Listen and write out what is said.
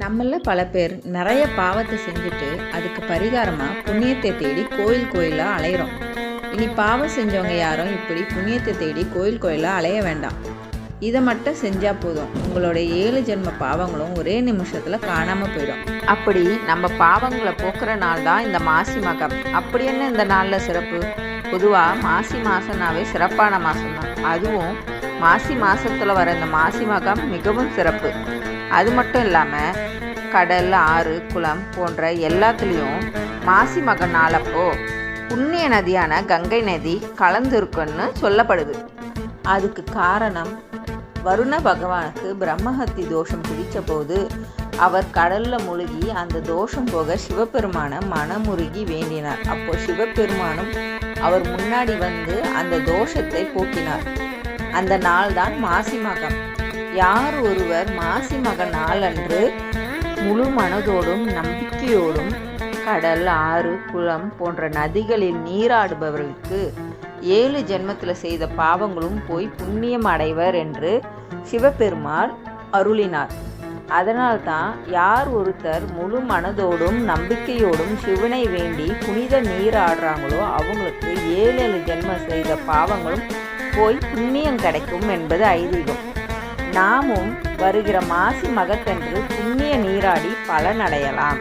நம்மள பல பேர் நிறைய பாவத்தை செஞ்சுட்டு அதுக்கு பரிகாரமாக புண்ணியத்தை தேடி கோயில் கோயிலாக அலையிறோம். இனி பாவம் செஞ்சவங்க யாரும் இப்படி புண்ணியத்தை தேடி கோயில் கோயிலாக அலைய வேண்டாம். இதை மட்டும் செஞ்சால் போதும். உங்களோட ஏழு ஜென்ம பாவங்களும் ஒரே நிமிஷத்தில் காணாமல் போயிடும். அப்படி நம்ம பாவங்களை போக்குற நாள் தான் இந்த மாசி மகம். அப்படி என்ன இந்த நாளில் சிறப்பு? பொதுவாக மாசி மாதம்னாவே சிறப்பான மாதம் தான் அதுவும் மாசி மாதத்தில் வர இந்த மாசி மகம் மிகவும் சிறப்பு. அது மட்டும் இல்லாமல் கடல் ஆறு குளம் போன்ற எல்லாத்துலேயும் மாசி மக நாளப்போ புண்ணிய நதியான கங்கை நதி கலந்துருக்குன்னு சொல்லப்படுது. அதுக்கு காரணம் வருண பகவானுக்கு பிரம்மஹத்தி தோஷம் பிடிச்ச போது அவர் கடல்ல முழுகி அந்த தோஷம் போக சிவபெருமான மனமுருகி வேண்டினார். அப்போ சிவபெருமானும் அவர் முன்னாடி வந்து அந்த தோஷத்தை போக்கினார். அந்த நாள் தான் மாசி மகம். யார் ஒருவர் மாசி மக நாளன்று முழு மனதோடும் நம்பிக்கையோடும் கடல் ஆறு குளம் போன்ற நதிகளில் நீராடுபவர்களுக்கு ஏழு ஜென்மத்தில் செய்த பாவங்களும் போய் புண்ணியம் அடைவர் என்று சிவபெருமாள் அருளினார். அதனால்தான் யார் ஒருத்தர் முழு மனதோடும் நம்பிக்கையோடும் சிவனை வேண்டி புனித நீராடுறாங்களோ அவங்களுக்கு ஏழு ஏழு ஜென்மம் செய்த பாவங்களும் போய் புண்ணியம் கிடைக்கும் என்பது ஐதீகம். நாமும் வருகிற மாசி மகத்தன்று புண்ணிய நீராடி பலனடையலாம்.